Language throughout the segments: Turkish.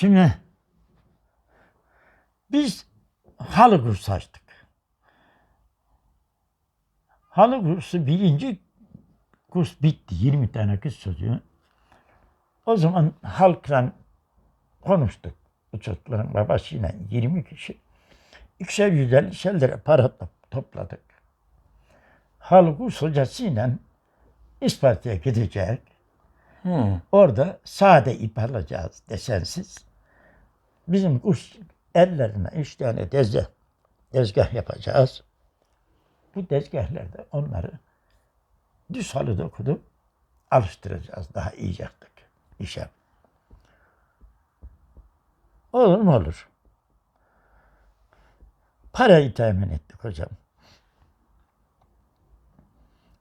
Şimdi biz halı kursu açtık. Halı kursu birinci kurs bitti. 20 tane kız çocuğu. O zaman halkla konuştuk. Bu çocukların babasıyla 20 kişi. İkişer yüzler, ikişer lira para top- topladık. Halı kurs hocasıyla İsparta'ya gidecek. Hı. Orada sade ip alacağız desensiz. Bizim kuş ellerine üç tane tezgah, tezgah yapacağız. Bu tezgahlerde onları düz halı dokudup alıştıracağız. Daha iyi yaptık işe. Olur mu olur. Parayı temin ettik hocam.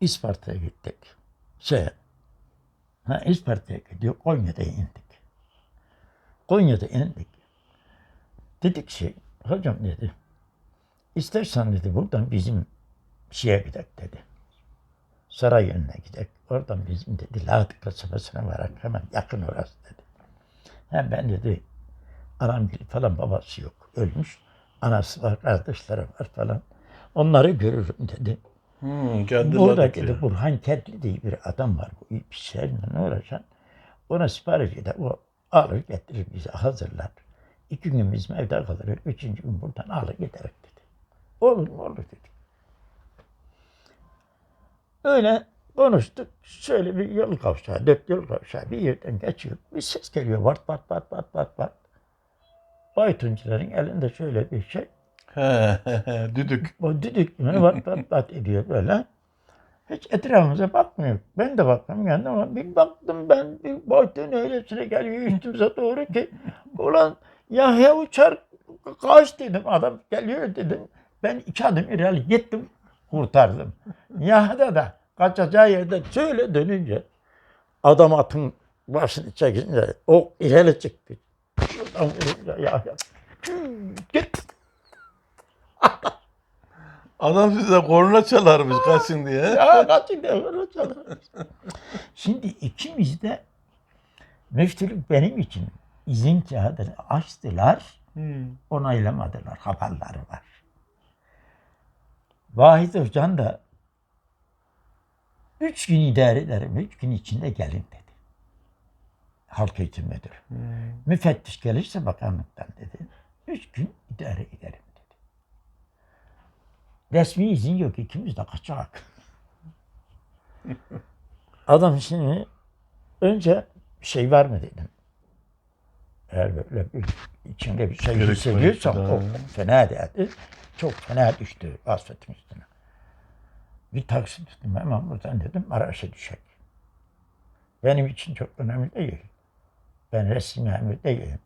İsparta'ya gittik. Şey, Ha İsparta'ya gidiyor. Konya'da indik. Konya'da indik. Dedik ki hocam dedi. İstersen dedi buradan bizim şeye gidelim dedi. Saray yönüne gidelim. Oradan bizim dedi Ladık kasabasına varak hemen yakın orası dedi. Hem ben dedi anam gibi falan babası yok. Ölmüş. Anası var, kardeşleri var falan. Onları görürüm dedi. Hı. Kendi Burada Ladık dedi ya. Burhan Ketli diye bir adam var. Bu işlerle uğraşan. Ona sipariş eder. O alır getirir bize hazırlar. İki gün bizim evde kalır. Üçüncü gün buradan alır giderek dedi. Olur mu olur dedi. Öyle konuştuk. Şöyle bir yol kavşağı, dört yol kavşağı bir yerden geçiyor. Bir ses geliyor. Vart vart vart vart vart vart. Baytuncuların elinde şöyle bir şey. Düdük. O düdük gibi vat vat vat ediyor böyle. Hiç etrafımıza bakmıyor. Ben de bakmam yani ama bir baktım ben bir baktım öylesine geliyor üstümüze doğru ki ulan Yahya uçar kaç dedim adam geliyor dedim. Ben iki adım ileri gittim kurtardım. Yahya da kaçacağı yerde şöyle dönünce adam atın başını çekince o ileri çıktı. Şuradan vurunca Yahya git Adam size korna çalarmış kaçın diye. Ya kaçın diye böyle çalarmış. Şimdi ikimiz de müftülük benim için izin kağıdını açtılar, Hı. onaylamadılar. Haberleri var. Vahit Hocam da üç gün idare ederim, üç gün içinde gelin dedi. Halk eğitim müdürü. Müfettiş gelirse bakanlıktan dedi. Üç gün idare ederim dedi. Resmi izin yok ikimiz de kaçak. Adam şimdi önce şey var mı dedim. Eğer böyle bir içinde bir şey belki o fena dedi. Çok fena düştü vasfetim üstüne. Bir taksi tuttum hemen buradan dedim Maraş'a düşecek. Benim için çok önemli değil. Ben resmi emir değilim.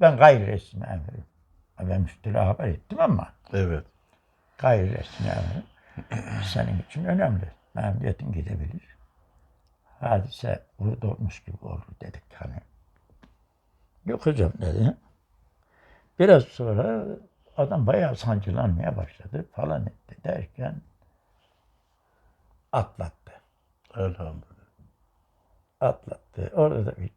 Ben gayri resmi emirim. Ben müftülüğe haber ettim ama Evet. gayri resmi emirim. Senin için önemli. Memnuniyetin gidebilir. Hadise burada olmuş gibi olur dedik hani. Yok hocam dedi. Biraz sonra adam bayağı sancılanmaya başladı falan etti derken atlattı. Elhamdülillah. Atlattı. Orada da bir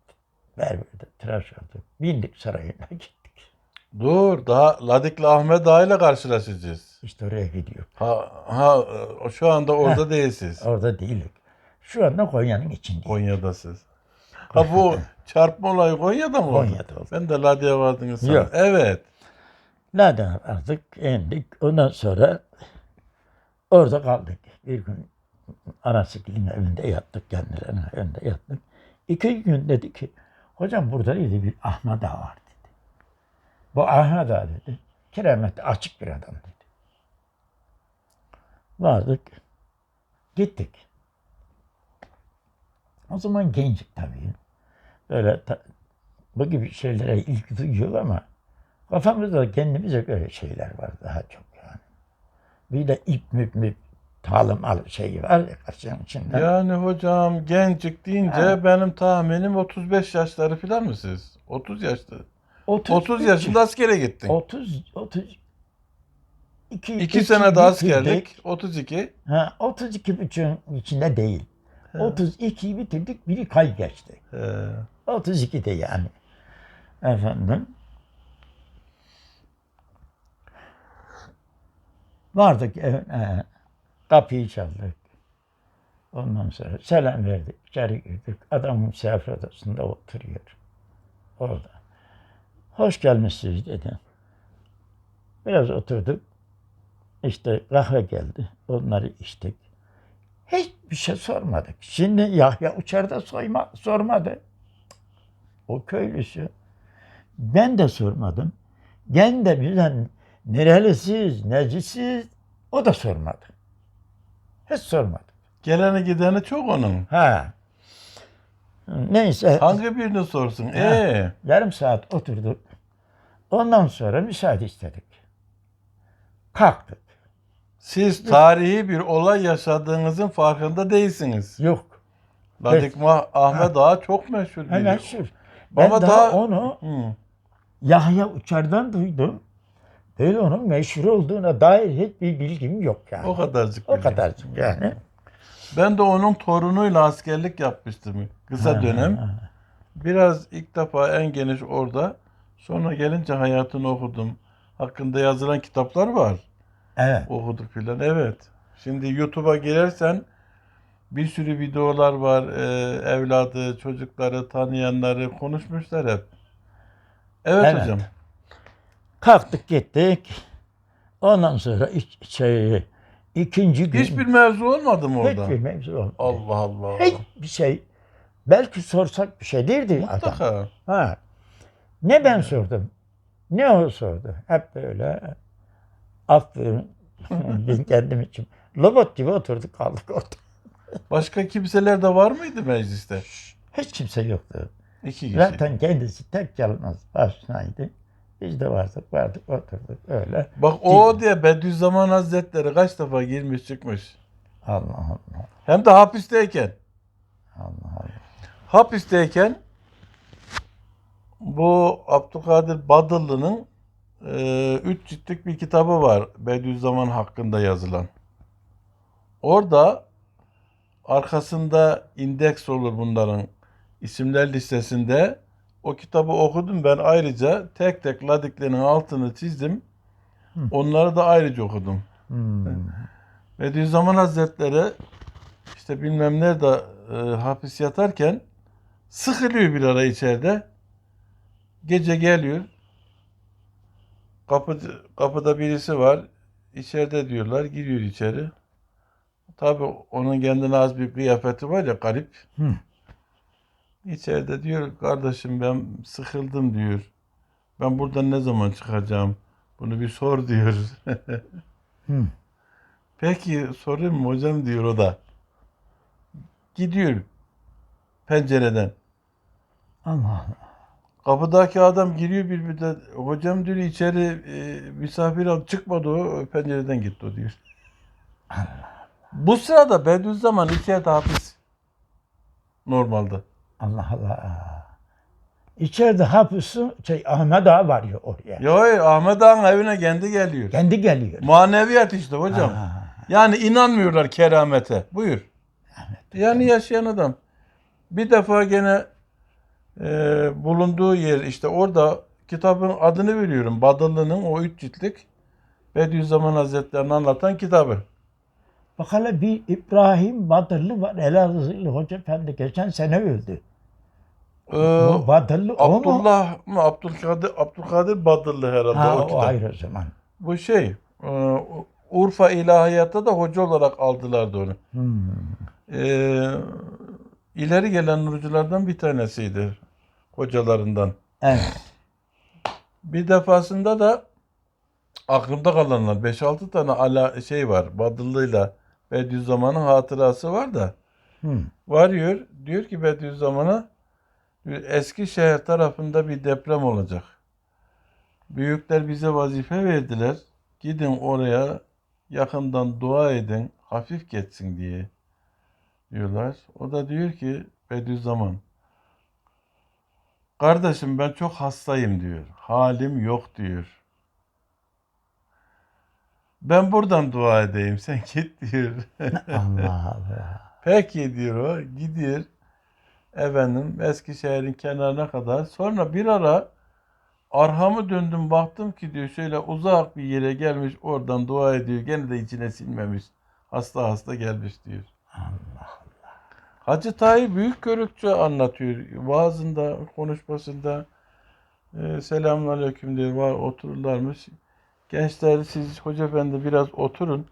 berberde tıraş olduk. Bindik sarayına gittik. Dur daha Ladikli Ahmet Ağa ile karşılaşacağız. İşte oraya gidiyor. Ha, ha şu anda orada değilsiniz. Orada değilik. Şu anda Konya'nın içindeyiz. Konya'dasınız. Ha bu çarpma olayı Konya'da mı oldu? Konya'da oldu. Ben de Ladi'ye vardınız. Yok. Evet. Nereden aldık, indik. Ondan sonra orada kaldık. Bir gün anasının evinde yattık, kendilerinin evinde yattık. İki gün dedi ki, hocam burada dedi bir Ahmet Ağa var dedi. Bu Ahmet Ağa dedi, kiremette açık bir adam dedi. Vardık, gittik. O zaman gencik tabii. Böyle ta- bu gibi şeylere ilgi duyuyor ama Kafamızda kendimize göre şeyler var daha çok yani. Bir de ip müp müp talım al şeyi var ya kaşığın içinde. Yani hocam gencik deyince Ha. benim tahminim 35 yaşları falan mı siz? 30 yaşlı. 30, 30 yaşında askere gittin. 30 30 2 2 sene de askerlik. 32. Ha 32 buçuğun içinde değil. 32'yi bitirdik biri kay geçti. He. 32'de yani. Efendim. Vardık evine. Kapıyı çaldık. Ondan sonra selam verdik. İçeri girdik. Adam misafir odasında oturuyor. Orada. Hoş gelmişsiniz dedi. Biraz oturduk. İşte kahve geldi. Onları içtik. Hiçbir şey sormadık. Şimdi Yahya Uçar'da soyma, sormadı. O köylüsü. Ben de sormadım. Ben de bizden nerelisiz, necisiz o da sormadı. Hiç sormadı. Geleni gideni çok onun. Ha. Neyse. Hangi birini sorsun? Ee, Yarım saat oturduk. Ondan sonra müsaade istedik. Kalktık. Siz tarihi bir olay yaşadığınızın farkında değilsiniz. Yok. Ladikma Ahmet Ağa çok meşhur biri. Şu. Ben Ama daha daha- onu Hı. Yahya Uçar'dan duydum. Böyle onun meşhur olduğuna dair hiçbir bilgim yok yani. O kadarcık. O kadarcık yani. Ben de onun torunuyla askerlik yapmıştım kısa dönem. Biraz ilk defa en geniş orada. Sonra gelince hayatını okudum. Hakkında yazılan kitaplar var. Evet. Okuduk filan. Evet. Şimdi YouTube'a girersen bir sürü videolar var. Ee, evladı, çocukları, tanıyanları konuşmuşlar hep. Evet, Evet. hocam. Kalktık gittik. Ondan sonra iç- şey, ikinci gün Hiçbir mevzu olmadı mı orada? hiçbir mevzu olmadı. Allah Allah. Hiçbir şey. Belki sorsak bir şey adam. Mutlaka. Ha. Ne ben sordum, ne o sordu. Hep böyle aferin biz kendim için. Robot gibi oturduk kaldık orada. Başka kimseler de var mıydı mecliste? Hiç kimse yoktu. İki kişi. Zaten kendisi tek yalnız başınaydı. Biz de vardık, vardık, oturduk öyle. Bak o diye Bediüzzaman Hazretleri kaç defa girmiş çıkmış. Allah Allah, Hem de hapisteyken. Allah Allah. Hapisteyken bu Abdülkadir Badıllı'nın üç ciltlik bir kitabı var Bediüzzaman hakkında yazılan. Orada arkasında indeks olur bunların isimler listesinde. O kitabı okudum ben ayrıca tek tek ladiklerin altını çizdim. Onları da ayrıca okudum. Hmm. Bediüzzaman Hazretleri işte bilmem nerede e, hapis yatarken sıkılıyor bir ara içeride. Gece geliyor. Kapı, kapıda birisi var. İçeride diyorlar. Giriyor içeri. Tabi onun kendine az bir kıyafeti var ya garip. Hı. İçeride diyor kardeşim ben sıkıldım diyor. Ben buradan ne zaman çıkacağım? Bunu bir sor diyor. Hı. Peki sorayım mı hocam diyor o da. Gidiyor pencereden. Allah Allah. Kapıdaki adam giriyor bir müddet. Hocam diyor içeri e, misafir al çıkmadı o pencereden gitti o diyor. Bu sırada Bediüzzaman içeride hapis. Normalde. Allah Allah. İçeride hapisi şey, Ahmet Ağa varıyor oraya. Ya Ahmet Ağa'nın evine kendi geliyor. Kendi geliyor. Maneviyat işte hocam. Ha. Yani inanmıyorlar keramete. Buyur. Yani yaşayan adam. Bir defa gene e, bulunduğu yer işte orada kitabın adını veriyorum. Badıllı'nın o üç ciltlik Bediüzzaman Hazretleri'ni anlatan kitabı. Bak hele bir İbrahim Badırlı var. Elazığlı Hoca Efendi geçen sene öldü. Ee, Bu Badırlı o mu? Abdullah mı? Abdülkadir, Abdülkadir Badıllı herhalde Ha, o o kitap. ayrı zaman. Bu şey e, Urfa İlahiyat'ta da hoca olarak aldılardı onu. Hmm. Ee, ileri gelen nurculardan bir tanesiydi. Hocalarından. Evet. Bir defasında da aklımda kalanlar 5-6 tane ala şey var. Badıllı'yla Bediüzzaman'ın hatırası var da Hmm. varıyor. Diyor ki Bediüzzaman'a diyor, Eskişehir tarafında bir deprem olacak. Büyükler bize vazife verdiler. Gidin oraya yakından dua edin. Hafif geçsin diye diyorlar. O da diyor ki Bediüzzaman Kardeşim ben çok hastayım diyor. Halim yok diyor. Ben buradan dua edeyim sen git diyor. Allah Allah. Peki diyor o. Gidiyor. Efendim Eskişehir'in kenarına kadar. Sonra bir ara Arhamı döndüm baktım ki diyor şöyle uzak bir yere gelmiş oradan dua ediyor. Gene de içine sinmemiş. Hasta hasta gelmiş diyor. Allah. Hacı Tahir Büyükkörükçü anlatıyor. Vaazında, konuşmasında e, selamünaleyküm diyor. Var, otururlarmış. Gençler siz hoca efendi biraz oturun.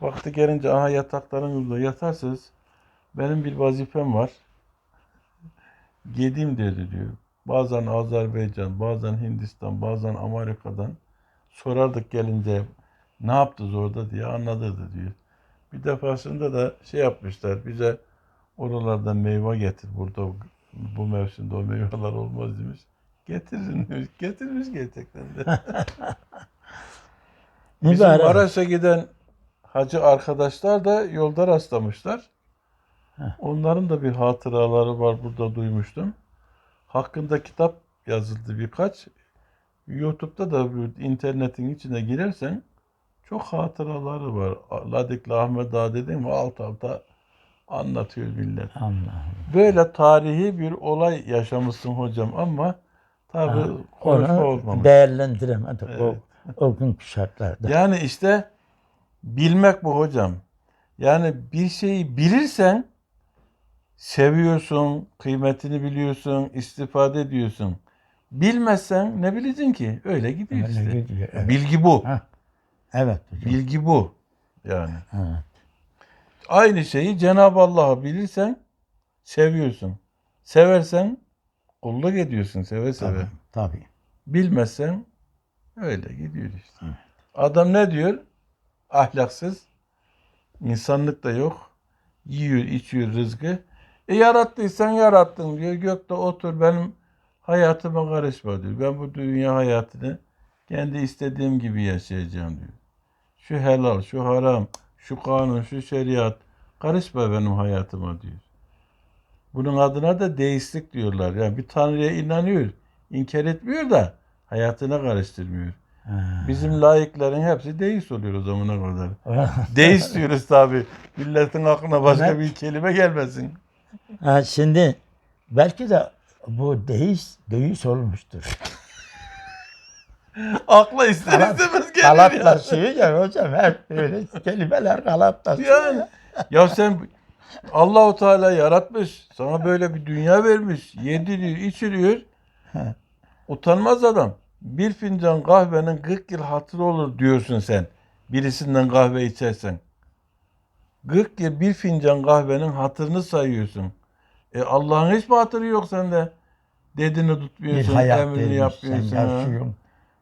Vakti gelince aha yataklarınızda yatarsınız. Benim bir vazifem var. Gedim dedi diyor. Bazen Azerbaycan, bazen Hindistan, bazen Amerika'dan sorardık gelince ne yaptınız orada diye anlatırdı diyor. Bir defasında da şey yapmışlar bize oralardan meyve getir burada bu mevsimde o meyveler olmaz demiş. Getirin demiş. Getirmiş gerçekten de. Bizim Mübarek. Maraş'a giden hacı arkadaşlar da yolda rastlamışlar. Onların da bir hatıraları var burada duymuştum. Hakkında kitap yazıldı birkaç. YouTube'da da internetin içine girersen çok hatıraları var. Ladikli Ahmet Ağa dedim mi alt alta anlatıyor millet. Allah'ım. Böyle tarihi bir olay yaşamışsın hocam ama tabi Ha, konuşma Onu olmamış. değerlendiremedik Evet. o, o günkü şartlarda. Yani işte bilmek bu hocam. Yani bir şeyi bilirsen seviyorsun, kıymetini biliyorsun, istifade ediyorsun. Bilmezsen ne bileceksin ki? Öyle gidiyor Öyle işte. gidiyor, evet. Bilgi bu. Ha, Evet hocam. Bilgi bu. Yani. Evet. Aynı şeyi Cenab-ı Allah'ı bilirsen seviyorsun. Seversen kulluk ediyorsun seve seve. Tabii, tabii. Bilmezsen öyle gidiyor işte. Adam ne diyor? Ahlaksız. insanlık da yok. Yiyor, içiyor rızkı. E yarattıysan yarattın diyor. Gökte otur benim hayatıma karışma diyor. Ben bu dünya hayatını kendi istediğim gibi yaşayacağım diyor. Şu helal, şu haram, şu kanun, şu şeriat karışma benim hayatıma diyor. Bunun adına da deistlik diyorlar. Yani bir tanrıya inanıyor, inkar etmiyor da hayatına karıştırmıyor. Bizim laiklerin hepsi deist oluyor o zamana kadar. Deist diyoruz tabi. Milletin aklına başka Evet. bir kelime gelmesin. Ha, şimdi belki de bu deist, deist olmuştur. Akla ister Kalat- istemez gelir ya. Kalatlaşıyor ya hocam hep böyle kelimeler kalatlaşıyor. Yani ya sen Allahu Teala yaratmış. Sana böyle bir dünya vermiş. Yediriyor, içiriyor. Utanmaz adam. Bir fincan kahvenin 40 yıl hatırı olur diyorsun sen. Birisinden kahve içersen. 40 yıl bir fincan kahvenin hatırını sayıyorsun. E Allah'ın hiç mi hatırı yok sende? Dediğini Bir tutmuyorsun, emrini sen yapmıyorsun. yaşıyorsun.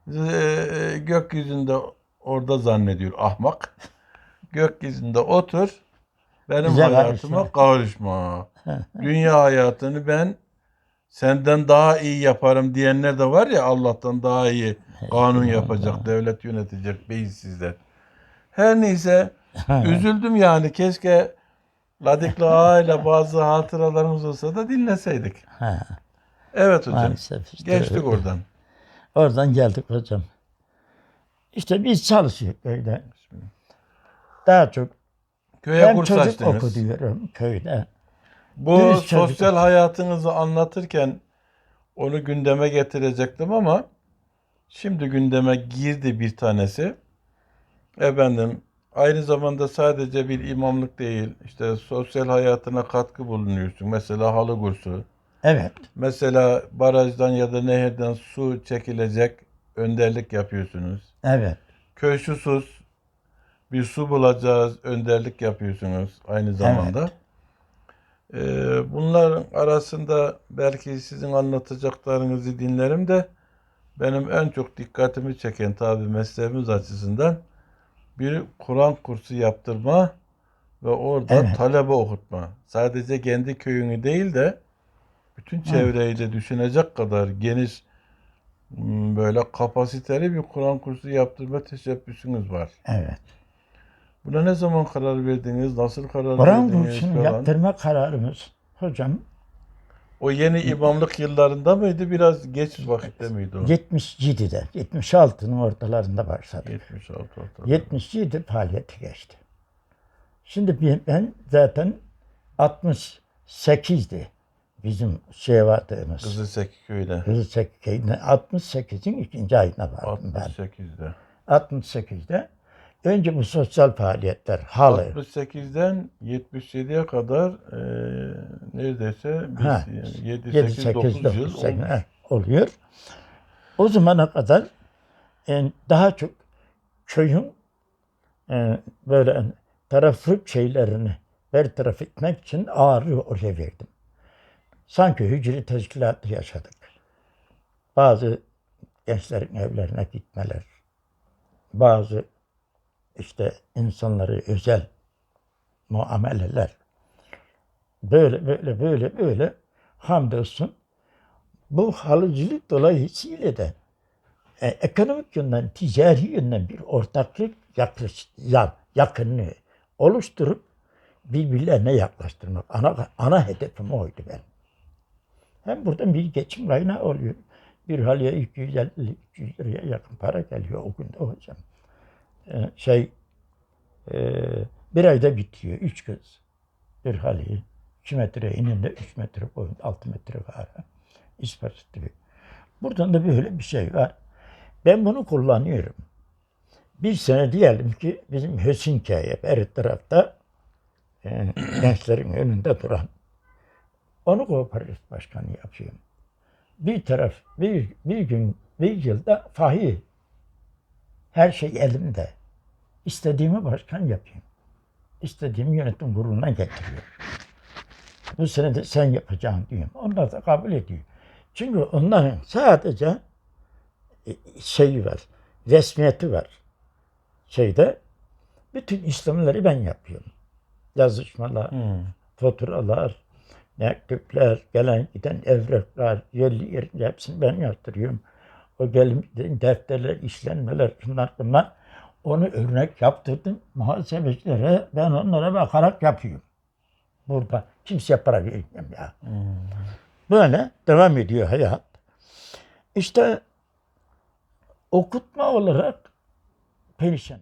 Ee, gökyüzünde orada zannediyor ahmak. Gökyüzünde otur. Benim Bize hayatıma karışma. Dünya hayatını ben senden daha iyi yaparım diyenler de var ya Allah'tan daha iyi kanun yapacak, devlet yönetecek beyinsizler. Her neyse üzüldüm yani keşke Ladikli ile bazı hatıralarımız olsa da dinleseydik. Evet hocam. maalesef işte Geçtik öyle. oradan. Oradan geldik hocam. İşte biz çalışıyoruz köyde. Daha çok Köye hem kurs çocuk açtınız. okutuyorum köyde. Bu Dürüst çocuk. sosyal hayatınızı anlatırken onu gündeme getirecektim ama şimdi gündeme girdi bir tanesi. Efendim aynı zamanda sadece bir imamlık değil işte sosyal hayatına katkı bulunuyorsun. Mesela halı kursu. Evet. Mesela barajdan ya da nehirden su çekilecek önderlik yapıyorsunuz. Evet. Köy susuz bir su bulacağız önderlik yapıyorsunuz aynı zamanda. Ee, bunların arasında belki sizin anlatacaklarınızı dinlerim de benim en çok dikkatimi çeken tabi mesleğimiz açısından bir Kur'an kursu yaptırma ve orada Evet. talebe okutma. Sadece kendi köyünü değil de bütün çevreyi de düşünecek kadar geniş m, böyle kapasiteli bir Kur'an kursu yaptırma teşebbüsünüz var. Evet. Buna ne zaman karar verdiniz? Nasıl karar Kur'an verdiniz? kursunu falan? yaptırma kararımız hocam O yeni imamlık yıllarında mıydı? Biraz geç vakitte miydi o? 77'de, 76'nın ortalarında başladı. 76 ortada. 77 faaliyete geçti. Şimdi ben zaten 68'di bizim şey vardığımız Kızılseki köyde. Kızılçek köyüne 68'in ikinci ayına vardım ben. 68'de. 68'de önce bu sosyal faaliyetler, halı, 68'den 77'ye kadar e, neredeyse biz Ha, 7 7, 8 8, 9 9 yıl olmuş. oluyor. O zamana kadar e, daha çok köyün e, böyle taraflık şeylerini bertaraf etmek için ağırlığı oraya verdim. Sanki hücre teşkilatı yaşadık. Bazı gençlerin evlerine gitmeler, bazı işte insanları özel muameleler, böyle böyle böyle böyle hamdolsun bu halıcılık dolayısıyla da e, ekonomik yönden, ticari yönden bir ortaklık yaklaşık, ya, yakınlığı oluşturup birbirlerine yaklaştırmak. Ana, ana hedefim oydu benim. Hem buradan bir geçim kaynağı oluyor. Bir halıya 250 300 liraya yakın para geliyor o günde hocam. Ee, şey e, bir ayda bitiyor. Üç kız. Bir halıyı. 2 metre eninde 3 metre boyunda 6 metre var. İspartı Buradan da böyle bir şey var. Ben bunu kullanıyorum. Bir sene diyelim ki bizim Hösinki'ye her tarafta e, gençlerin önünde duran onu kooperatif başkanı yapıyorum. Bir taraf, bir, bir gün, bir yılda fahi. Her şey elimde. İstediğimi başkan yapayım. İstediğimi yönetim kuruluna getiriyorum. Bu sene de sen yapacaksın diyorum. Onlar da kabul ediyor. Çünkü onların sadece e, şeyi var, resmiyeti var. Şeyde bütün işlemleri ben yapıyorum. Yazışmalar, Hmm. faturalar, mektuplar, gelen giden evraklar, yerli yerince hepsini ben yaptırıyorum. O gelin defterler, işlenmeler, şunlar bunlar. Onu örnek yaptırdım. Muhasebecilere ben onlara bakarak yapıyorum. Burada kimseye para vermiyorum ya. Böyle devam ediyor hayat. İşte okutma olarak perişan.